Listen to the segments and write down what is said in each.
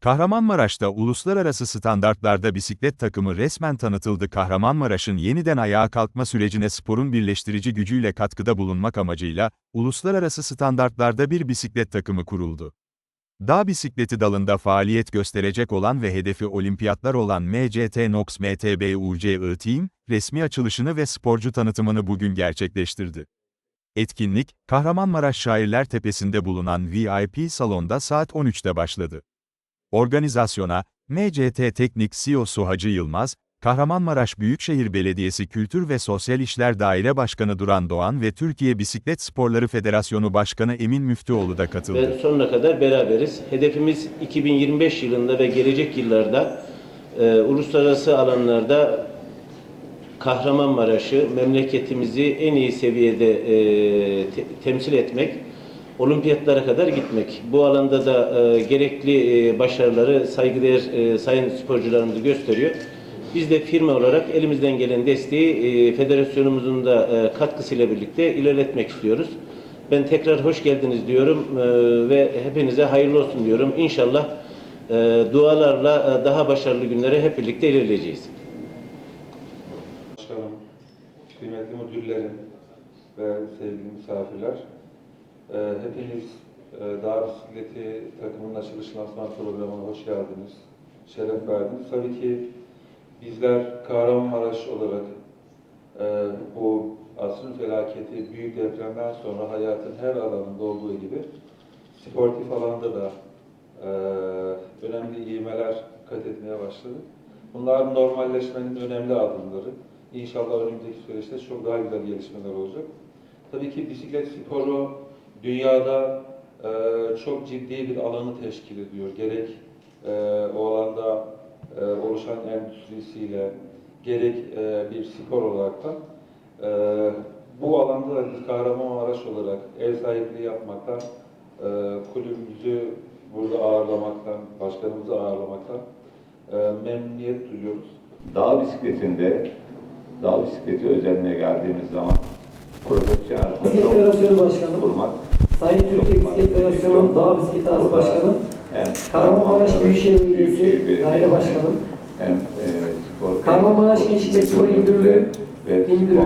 Kahramanmaraş'ta uluslararası standartlarda bisiklet takımı resmen tanıtıldı. Kahramanmaraş'ın yeniden ayağa kalkma sürecine sporun birleştirici gücüyle katkıda bulunmak amacıyla, uluslararası standartlarda bir bisiklet takımı kuruldu. Dağ bisikleti dalında faaliyet gösterecek olan ve hedefi olimpiyatlar olan MCT Nox MTB UCI Team, resmi açılışını ve sporcu tanıtımını bugün gerçekleştirdi. Etkinlik, Kahramanmaraş Şairler Tepesi'nde bulunan VIP salonda saat 13'te başladı. Organizasyona, MCT Teknik CEO'su Hacı Yılmaz, Kahramanmaraş Büyükşehir Belediyesi Kültür ve Sosyal İşler Daire Başkanı Duran Doğan ve Türkiye Bisiklet Sporları Federasyonu Başkanı Emin Müftüoğlu da katıldı. ve sonuna kadar beraberiz. Hedefimiz 2025 yılında ve gelecek yıllarda e, uluslararası alanlarda Kahramanmaraş'ı, memleketimizi en iyi seviyede e, te- temsil etmek, olimpiyatlara kadar gitmek. Bu alanda da e, gerekli e, başarıları saygıdeğer e, sayın sporcularımız gösteriyor. Biz de firma olarak elimizden gelen desteği e, federasyonumuzun da e, katkısıyla birlikte ilerletmek istiyoruz. Ben tekrar hoş geldiniz diyorum e, ve hepinize hayırlı olsun diyorum. İnşallah e, dualarla e, daha başarılı günlere hep birlikte ilerleyeceğiz. Başkanım, kıymetli müdürlerim ve sevgili misafirler, e, hepiniz e, Dağ Bisikleti takımının açılış lansman programına hoş geldiniz, şeref verdiniz. Tabii ki bizler Kahramanmaraş olarak e, bu asrın felaketi, büyük depremden sonra hayatın her alanında olduğu gibi sportif alanda da e, önemli ivmeler kat etmeye başladı. Bunlar normalleşmenin önemli adımları. İnşallah önümüzdeki süreçte çok daha güzel gelişmeler olacak. Tabii ki bisiklet sporu dünyada e, çok ciddi bir alanı teşkil ediyor. Gerek e, o alanda e, oluşan endüstrisiyle, gerek e, bir spor olarak da e, bu alanda da biz Kahramanmaraş olarak ev sahipliği yapmaktan, e, kulübümüzü burada ağırlamaktan, başkanımızı ağırlamaktan e, memnuniyet duyuyoruz. Dağ bisikletinde, dağ bisikleti özelliğine geldiğimiz zaman profesyonel Federasyonu Başkanı, kurmak Sayın Türkiye Bisiklet Federasyonu Dağ Bisikleti As Başkanı, hem Kahramanmaraş Büyükşehir Belediyesi Daire Başkanı, e, spor Kahramanmaraş Gençlik ve Spor Müdürlüğü sponsor Vekili ve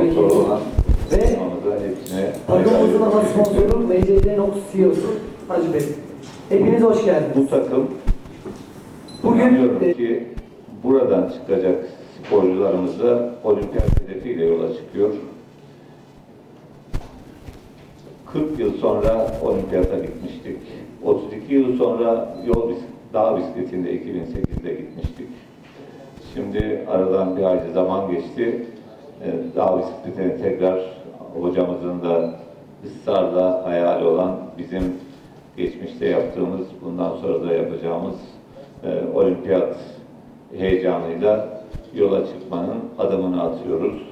takımımızın ana sponsoru MCD Nox CEO'su Hacı Bey. Hepiniz hoş Bu geldiniz. takım Bugün ki buradan çıkacak sporcularımız da olimpiyat hedefiyle yola çıkıyor. 40 yıl sonra olimpiyata gitmiştik. 32 yıl sonra yol dağ bisikletinde 2008'de gitmiştik. Şimdi aradan bir ayda zaman geçti. Ee, Dağ bisikletini tekrar hocamızın da ısrarla hayali olan bizim geçmişte yaptığımız, bundan sonra da yapacağımız e, olimpiyat heyecanıyla yola çıkmanın adımını atıyoruz.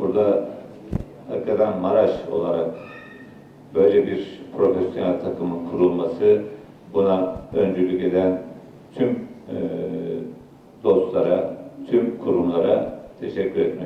Burada hakikaten Maraş olarak böyle bir profesyonel takımın kurulması, buna öncülük eden tüm e, dostlara, tüm kurumlara teşekkür istiyorum.